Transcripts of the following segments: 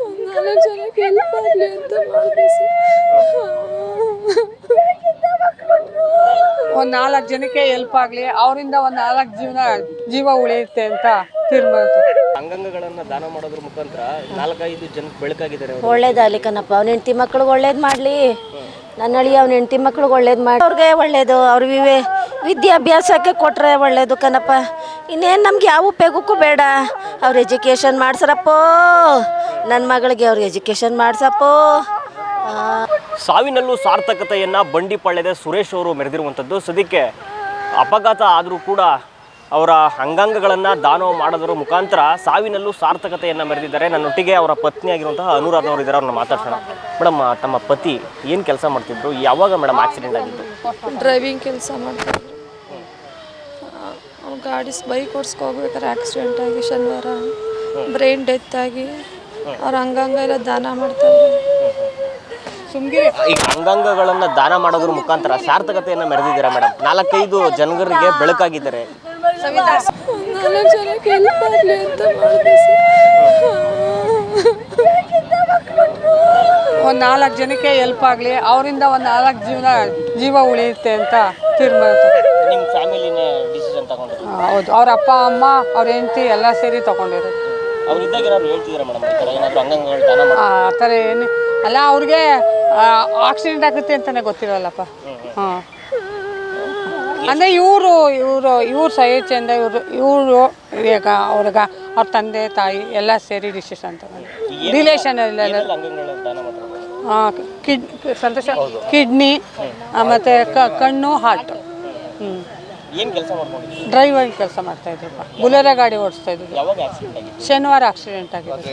ಒಂದು ನಾಲ್ಕು ಜನಕ್ಕೆ ಹೆಲ್ಪ್ ಆಗಲಿ ಅಂತ ಮಾಡಿದೆ ಒಂದು ನಾಲ್ಕು ಜನಕ್ಕೆ ಹೆಲ್ಪ್ ಆಗಲಿ ಅವರಿಂದ ಒಂದು ನಾಲ್ಕು ಜೀವನ ಜೀವ ಉಳಿಯುತ್ತೆ ಅಂತ ತೀರ್ಮಾನ ಅಂಗಾಂಗಗಳನ್ನ ದಾನ ಮಾಡೋದ್ರ ಮುಖಾಂತರ ನಾಲ್ಕೈದು ಜನಕ್ಕೆ ಬೆಳಕಾಗಿದ್ದಾರೆ ಅವರು. ಒಳ್ಳೇದಾಗಲಿ ಕಣಪ್ಪ ಅವ್ನ ಹೆಂಡತಿ ಮಕ್ಳಿಗೆ ಒಳ್ಳೇದು ಮಾಡಲಿ. ನನ್ನ ಅಳಿ ಅವ್ನ ಹೆಂಡತಿ ಮಕ್ಳಿಗೆ ಒಳ್ಳೇದು ಮಾಡಿ ಅವ್ರಿಗೆ ಒಳ್ಳೇದು ಅವ್ರ ವಿವೇ ವಿದ್ಯಾಭ್ಯಾಸಕ್ಕೆ ಕೊಟ್ಟರೆ ಒಳ್ಳೇದು ಕಣಪ್ಪ. ಇನ್ನೇನು ನಮ್ಗೆ ಯಾವ ಉಪಯೋಗಕ್ಕೂ ಬೇಡ. ಅವ್ರ ಎಜುಕೇಷನ್ ಮಾಡ್ಸರಪ್ಪೋ. ನನ್ನ ಮಗಳಿಗೆ ಅವ್ರ ಎಜುಕೇಷನ್ ಮಾಡ್ಸಪ್ಪೋ. ಸಾವಿನಲ್ಲೂ ಸಾರ್ಥಕತೆಯನ್ನ ಬಂಡಿಪಾಳ್ಯದ ಸುರೇಶ್ ಅವರು ಮೆರೆದಿರುವಂಥದ್ದು. ಸದ್ಯಕ್ಕೆ ಅಪಘಾತ ಆದರೂ ಕೂಡ ಅವರ ಅಂಗಾಂಗಗಳನ್ನು ದಾನ ಮಾಡೋದ್ರ ಮುಖಾಂತರ ಸಾವಿನಲ್ಲೂ ಸಾರ್ಥಕತೆಯನ್ನು ಮೆರೆದಿದ್ದಾರೆ. ನನ್ನೊಟ್ಟಿಗೆ ಅವರ ಪತ್ನಿಯಾಗಿರುವಂತಹ ಅನುರಾಧ ಅವರು ಇದ್ದಾರೆ ಅವ್ರನ್ನ ಮಾತಾಡ್ಸೋಣ. ಮೇಡಮ್ ತಮ್ಮ ಪತಿ ಏನು ಕೆಲಸ ಮಾಡ್ತಿದ್ರು? ಯಾವಾಗ ಮೇಡಮ್ ಆಕ್ಸಿಡೆಂಟ್ ಆಗಿದ್ದು? ಡ್ರೈವಿಂಗ್ ಕೆಲಸ ಮಾಡ್ತಾಯಿದ್ರು ಅವ್ನು ಗಾಡಿ ಬೈಕ್ ಓಡಿಸ್ಕೊ ಹೋಗ್ಬೇಕಾದ್ರೆ ಆಕ್ಸಿಡೆಂಟ್ ಆಗಿ ಶನಿವಾರ ಬ್ರೈನ್ ಡೆತ್ ಆಗಿ ಅವ್ರ ಅಂಗಾಂಗ ಎಲ್ಲ ದಾನ ಮಾಡ್ತಾಯಿದ್ರು ಈಗ ಅಂಗಾಂಗಗಳನ್ನು ದಾನ ಮಾಡೋದ್ರ ಮುಖಾಂತರ ಸಾರ್ಥಕತೆಯನ್ನು ಮೆರೆದಿದ್ದೀರಾ ಮೇಡಮ್ ನಾಲ್ಕೈದು ಜನರಿಗೆ ಬೆಳಕಾಗಿದ್ದಾರೆ. ಒಂದು ನಾಲ್ಕು ಜನಕ್ಕೆ ಹೆಲ್ಪ್ ಆಗಲಿ ಅಂತ ಮಾಡಿದೆ ಒಂದು ನಾಲ್ಕು ಜನಕ್ಕೆ ಹೆಲ್ಪ್ ಆಗಲಿ ಅವರಿಂದ ಒಂದು ನಾಲ್ಕು ಜೀವನ ಜೀವ ಉಳಿಯುತ್ತೆ ಅಂತ ತೀರ್ಮಾನ ನಿಮ್ಮ ಫ್ಯಾಮಿಲಿನೇ ಹೌದು. ಅವ್ರ ಅಪ್ಪ ಅಮ್ಮ ಅವ್ರ ಹೆಂಡತಿ ಎಲ್ಲ ಸೇರಿ ತಗೊಂಡಿರೋದು. ಅವ್ರು ಇದ್ದಾಗ ಏನಾದ್ರು ಹೇಳ್ತಿದ್ದೀರಾ ಮೇಡಮ್? ಈ ಥರ ಏನಾದರೂ ಅಂಗಾಂಗಗಳು ದಾನ ಮಾಡಿ ಆ ಥರ ಏನು ಅಲ್ಲ ಅವ್ರಿಗೆ ಆಕ್ಸಿಡೆಂಟ್ ಆಗುತ್ತೆ ಅಂತಲೇ ಗೊತ್ತಿರಲ್ಲಪ್ಪ. ಹಾಂ ಅಂದರೆ ಇವರು ಇವರು ಇವ್ರು ಸಹೇಚ್ಛೆಯಿಂದ ಇವರು ಇವರು ಈಗ ಅವ್ರಿಗೆ ಅವ್ರ ತಂದೆ ತಾಯಿ ಎಲ್ಲ ಸೇರಿ ಡಿಸಿಷನ್ ಅಂತ ರಿಲೇಷನ್ ಎಲ್ಲ. ಏನೆಲ್ಲ ಅಂಗಾಂಗಗಳನ್ನು ದಾನ ಮಾಡ್ತಾರೆ ಆ, ಕಿಡ್ ಸಂತೋಷ. ಕಿಡ್ನಿ ಮತ್ತು ಕಣ್ಣು ಹಾರ್ಟ್ ಹ್ಞೂ ಏನು ಕೆಲಸ ಮಾಡ್ಕೊಂಡಿದ್ದೀರಿ ಡ್ರೈವರ್ ಕೆಲಸ ಮಾಡ್ತಾ ಇದ್ರಪ್ಪ ಬುಲೆರೋ ಗಾಡಿ ಓಡಿಸ್ತಾ ಇದ್ರು ಯಾವಾಗ ಆಕ್ಸಿಡೆಂಟ್ ಆಗಿದೆ ಶನಿವಾರ ಆಕ್ಸಿಡೆಂಟ್ ಆಗಿದೆ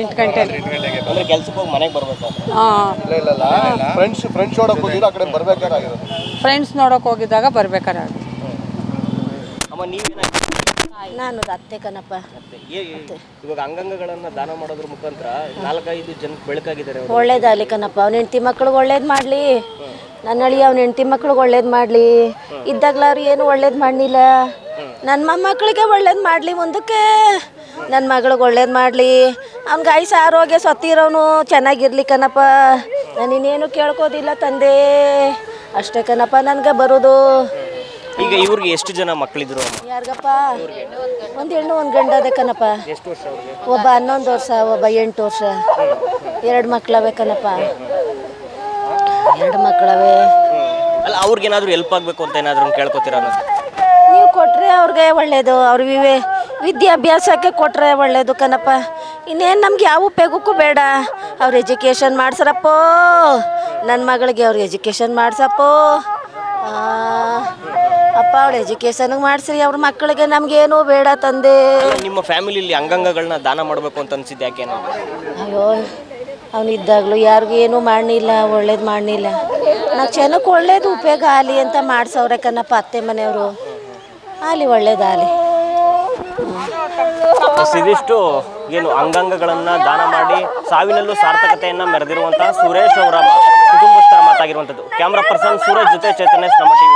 ಎಂಟು ಗಂಟೆ ಅಂದ್ರೆ ಕೆಲ್ಸಕ್ಕೆ ಹೋಗಿ ಮನೆಗೆ ಬರ್ಬೇಕಾದ್ರೆ? ಹಾಂ. ಫ್ರೆಂಡ್ಸ್ ಫ್ರೆಂಡ್ಸ್ ನೋಡಕ್ ಹೋಗಿದ್ರು ಆ ಕಡೆ ಬರ್ಬೇಕಾಗಿರೋದು ಫ್ರೆಂಡ್ಸ್ ನೋಡೋಕೆ ಹೋಗಿದ್ದಾಗ ಬರ್ಬೇಕಾರೆ ಅಮ್ಮ ನೀವೇನಾಗಿ ನಾನು ಅತ್ತೆ ಕಣಪ್ಪ. ಇವಾಗ ಅಂಗಾಂಗಗಳನ್ನ ದಾನ ಮಾಡೋದ್ರ ಮುಖಾಂತರ ನಾಲ್ಕೈದು ಜನ ಬೆಳಕಾಗಿದ್ದಾರೆ ಅವರು. ಒಳ್ಳೇದಾಗಲಿ ಕಣಪ್ಪ ಅವ್ನ ಹೆಂಡತಿ ಮಕ್ಳಿಗೆ ಒಳ್ಳೇದು ಮಾಡಲಿ. ನನ್ನ ಅಳಿ ಅವ್ನ ಹೆಂಡತಿ ಮಕ್ಳಿಗೆ ಒಳ್ಳೇದು ಮಾಡಲಿ. ಇದ್ದಾಗಲ ಅವ್ರು ಏನು ಒಳ್ಳೇದು ಮಾಡ್ಲಿಲ್ಲ. ನನ್ನ ಮೊಮ್ಮಕ್ಳಿಗೆ ಒಳ್ಳೇದು ಮಾಡಲಿ ಮುಂದಕ್ಕೆ. ನನ್ನ ಮಗಳಿಗೆ ಒಳ್ಳೇದು ಮಾಡಲಿ. ಅವ್ನಿಗೆ ಗಾಯಸ ಆರೋಗ್ಯ ಸತ್ತಿರೋನು ಚೆನ್ನಾಗಿರ್ಲಿ ಕನಪ್ಪ ನಾನು ಇನ್ನೇನು ಕೇಳ್ಕೋದಿಲ್ಲ ತಂದೆ. ಅಷ್ಟೇ ಕಣಪ್ಪ ನನಗೆ ಬರೋದು. ಈಗ ಇವ್ರಿಗೆ ಎಷ್ಟು ಜನ ಮಕ್ಕಳಿದ್ರು ಯಾರಿಗಪ್ಪ? ಒಂದು ಹೆಣ್ಣು ಒಂದು ಗಂಡ ಅದಕ್ಕನಪ್ಪ ಎಷ್ಟು ವರ್ಷ ಅವ್ರಿಗೆ? ಒಬ್ಬ ಹನ್ನೊಂದು ವರ್ಷ ಒಬ್ಬ ಎಂಟು ವರ್ಷ. ಎರಡು ಮಕ್ಕಳವೆ ಕಣಪ್ಪ. ಎರಡು ಮಕ್ಕಳವೆ ಅಲ್ಲ ಅವ್ರಿಗೇನಾದ್ರೂ ಹೆಲ್ಪ್ ಆಗಬೇಕು ಅಂತ ಏನಾದರೂ ಕೇಳ್ಕೊತೀರಾ ಅನ್ನೋದು? ನೀವು ಕೊಟ್ಟರೆ ಅವ್ರಿಗೆ ಒಳ್ಳೇದು ಅವ್ರ ವಿವೇ ವಿದ್ಯಾಭ್ಯಾಸಕ್ಕೆ ಕೊಟ್ಟರೆ ಒಳ್ಳೇದು ಕನಪ್ಪ ಇನ್ನೇನು ನಮ್ಗೆ ಯಾವ ಉಪಯೋಗಕ್ಕೂ ಬೇಡ. ಅವ್ರ ಎಜುಕೇಷನ್ ಮಾಡ್ಸರಪ್ಪೋ. ನನ್ನ ಮಗಳಿಗೆ ಅವ್ರಿಗೆ ಎಜುಕೇಷನ್ ಮಾಡ್ಸಪ್ಪೋ. ಆ, ಅಪ್ಪ ಅವ್ರ ಎಜುಕೇಶನ್ ಮಾಡಿಸ್ರಿ ಅವ್ರ ಮಕ್ಕಳಿಗೆ ನಮಗೇನೂ ಬೇಡ ತಂದೆ. ನಿಮ್ಮ ಫ್ಯಾಮಿಲಿಲಿ ಅಂಗಾಂಗಗಳನ್ನ ದಾನ ಮಾಡಬೇಕು ಅಂತ ಅನ್ಸಿದ್ದು ಯಾಕೆ ಅನ್ನೋದು ಅಯ್ಯೋ ಅವನಿದ್ದಾಗಲೂ ಯಾರಿಗೂ ಏನೂ ಮಾಡಲಿಲ್ಲ ಒಳ್ಳೇದು ಮಾಡಲಿಲ್ಲ ನಾವು ಜನಕ್ಕೆ ಒಳ್ಳೇದು ಉಪಯೋಗ ಆಲಿ ಅಂತ ಮಾಡ್ಸವ್ರೆ ಕನ್ನಪ್ಪ ಅತ್ತೆ ಮನೆಯವರು. ಆಲಿ ಒಳ್ಳೇದಾಗಲಿ ಎಸ್, ಇದಿಷ್ಟು. ಏನು ಅಂಗಾಂಗಗಳನ್ನ ದಾನ ಮಾಡಿ ಸಾವಿನಲ್ಲೂ ಸಾರ್ಥಕತೆಯನ್ನ ಮೆರೆದಿರುವಂತಹ ಸುರೇಶ್ ಅವರ ಮ- ಕುಟುಂಬಸ್ಥರ ಮಾತಾಗಿರುವಂಥದ್ದು. ಕ್ಯಾಮ್ರಾ ಪರ್ಸನ್ ಸೂರಜ್ ಜೊತೆ ಚೈತನ್ಯ ನಮ್ಮ ಟಿವಿ